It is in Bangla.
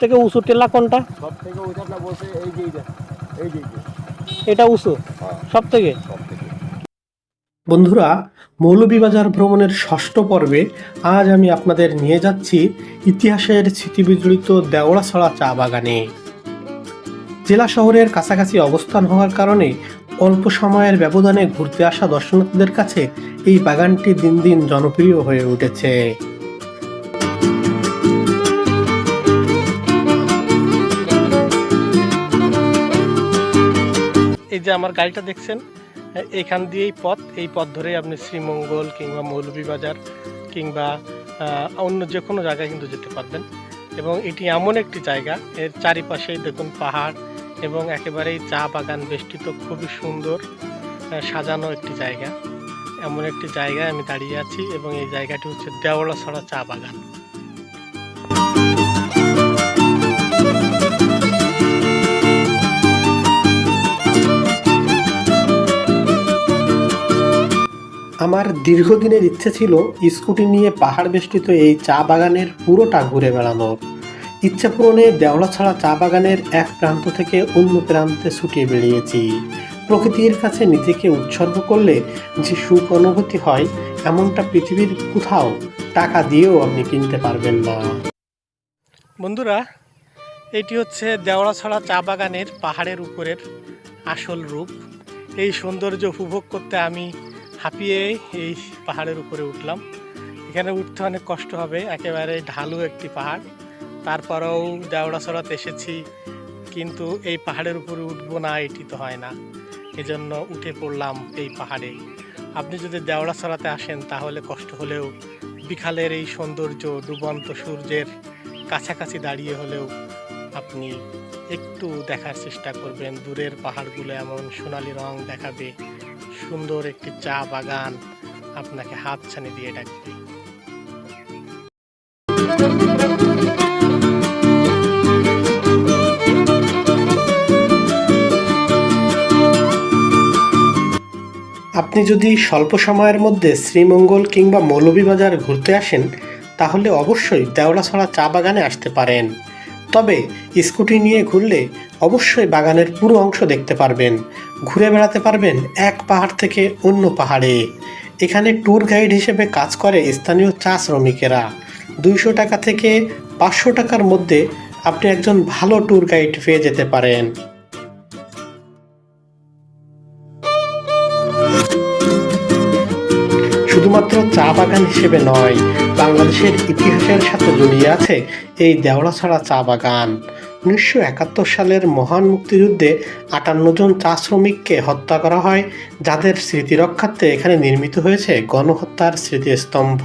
থেকে উঁচু টেলা কোনটা? সব থেকে ওইটা আপনার বলছে এই যে এইটা এই যে এটা উঁচু? হ্যাঁ। সব থেকে সব থেকে বন্ধুরা মৌলভীবাজার ভ্রমণের ষষ্ঠ পর্বে আজ আমি আপনাদের নিয়ে যাচ্ছি ইতিহাসের স্মৃতিবিজড়িত দেওড়াছড়া চা বাগানে। জেলা শহরের কাছাকাছি অবস্থান হওয়ার কারণে অল্প সময়ের ব্যবধানে ঘুরতে আসা দর্শনার্থীদের কাছে এই বাগানটি দিন দিন জনপ্রিয় হয়ে উঠেছে। এই যে আমার গাড়িটা দেখছেন এখান দিয়েই পথ। এই পথ ধরেই আপনি শ্রীমঙ্গল কিংবা মৌলভীবাজার কিংবা অন্য যে কোনো জায়গায় কিন্তু যেতে পারবেন। এবং এটি এমন একটি জায়গা, এর চারিপাশেই দেখুন পাহাড় এবং একেবারেই চা বাগান বেষ্টিত, খুবই সুন্দর সাজানো একটি জায়গা। এমন একটি জায়গায় আমি দাঁড়িয়ে আছি এবং এই জায়গাটি হচ্ছে দেওয়ালাছড়া চা বাগান। আমার দীর্ঘদিনের ইচ্ছে ছিল স্কুটি নিয়ে পাহাড় বেষ্টিত এই চা বাগানের পুরোটা ঘুরে বেড়ানোর। ইচ্ছা পূরণে দেওলা ছাড়া চা বাগানের এক প্রান্ত থেকে অন্য প্রান্তে ছুটিয়ে বেরিয়েছি প্রকৃতির কাছে নিজেকে উৎসর্গ করলে যে সুখ অনুভূতি হয়, এমনটা পৃথিবীর কোথাও টাকা দিয়েও আপনি কিনতে পারবেন না। বন্ধুরা, এটি হচ্ছে দেওড়াছড়া চা বাগানের পাহাড়ের উপরের আসল রূপ। এই সৌন্দর্য উপভোগ করতে আমি হাঁপিয়ে এই পাহাড়ের উপরে উঠলাম। এখানে উঠতে অনেক কষ্ট হবে, একেবারে ঢালু একটি পাহাড়। তারপরেও দেওড়াছড়াতে এসেছি, কিন্তু এই পাহাড়ের উপরে উঠবো না, এটি তো হয় না। এজন্য উঠে পড়লাম এই পাহাড়ে। আপনি যদি দেওড়াছড়াতে আসেন, তাহলে কষ্ট হলেও, বিকালের এই সৌন্দর্য, ডুবন্ত সূর্যের কাছাকাছি দাঁড়িয়ে হলেও আপনি একটু দেখার চেষ্টা করবেন। দূরের পাহাড়গুলো এমন সোনালি রং দেখাবে সুন্দর একটি চা বাগান আপনাকে হাত ছানি দিয়ে ডাকবে আপনি যদি স্বল্প সময়ের মধ্যে শ্রীমঙ্গল কিংবা মৌলভীবাজার ঘুরতে আসেন, তাহলে অবশ্যই দেওড়াছড়া চা বাগানে আসতে পারেন। তবে স্কুটি নিয়ে ঘুরলে অবশ্যই বাগানের পুরো অংশ দেখতে পারবেন। ঘুরে বেড়াতে পারবেন এক পাহাড় থেকে অন্য পাহাড়ে। এখানে ট্যুর গাইড হিসেবে কাজ করে স্থানীয় চা শ্রমিকেরা। দুইশো টাকা থেকে পাঁচশো টাকার মধ্যে আপনি একজন ভালো ট্যুর গাইড পেয়ে যেতে পারেন। শুধুমাত্র চা বাগান হিসেবে নয়, বাংলাদেশের ইতিহাসের সাথে জড়িয়ে আছে এই দেওড়াছড়া চা বাগান। উনিশশো একাত্তর সালের মহান মুক্তিযুদ্ধে আটান্ন জন চা শ্রমিককে হত্যা করা হয়, যাদের স্মৃতি রক্ষার্থে এখানে নির্মিত হয়েছে গণহত্যার স্মৃতিস্তম্ভ।